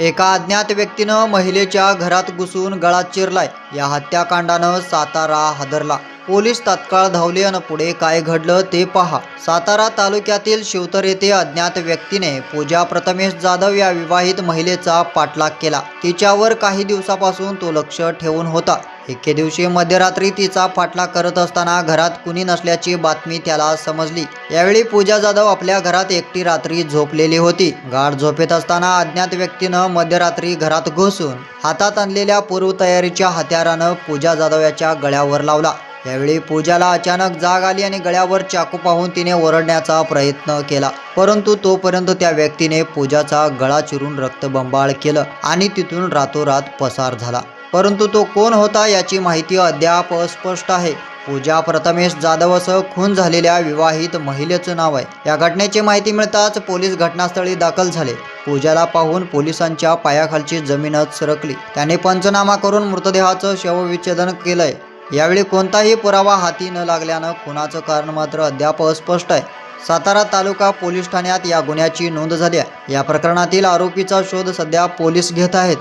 एका अज्ञात व्यक्तीनं महिलेच्या घरात घुसून गळा चिरलाय. या हत्याकांडानं सातारा हादरला. पोलीस तात्काळ धावले आणि पुढे काय घडलं ते पहा. सातारा तालुक्यातील शिवतर येथे अज्ञात व्यक्तीने पूजा प्रथमेश जाधव या विवाहित महिलेचा पाठलाग केला. तिच्यावर काही दिवसापासून तो लक्ष ठेवून होता. एके दिवशी मध्यरात्री तिचा पाठलाग करत असताना घरात कुणी नसल्याची बातमी त्याला समजली. यावेळी पूजा जाधव आपल्या घरात एकटी रात्री झोपलेली होती. गाढ झोपेत असताना अज्ञात व्यक्तीनं मध्यरात्री घरात घुसून हातात आणलेल्या पूर्वतयारीच्या हत्यारानं पूजा जाधव याच्या गळ्यावर लावला. यावेळी पूजाला अचानक जाग आली आणि गळ्यावर चाकू पाहून तिने ओरडण्याचा प्रयत्न केला. परंतु तोपर्यंत त्या व्यक्तीने पूजाचा गळा चिरून रक्तबंबाळ केलं आणि तिथून रातोरात पसार झाला. परंतु तो कोण होता याची माहिती अद्याप अस्पष्ट आहे. पूजा प्रथमेश जाधवसह खून झालेल्या विवाहित महिलेचं नाव आहे. या घटनेची माहिती मिळताच पोलीस घटनास्थळी दाखल झाले. पूजाला पाहून पोलिसांच्या पायाखालची जमीनच सरकली. त्याने पंचनामा करून मृतदेहाचं शवविच्छेदन केलंय. यावेळी कोणताही पुरावा हाती न लागल्यानं खुनाचं कारण मात्र अद्याप अस्पष्ट आहे. सातारा तालुका पोलीस ठाण्यात या गुन्ह्याची नोंद झाली आहे. या प्रकरणातील आरोपीचा शोध सध्या पोलीस घेत आहेत.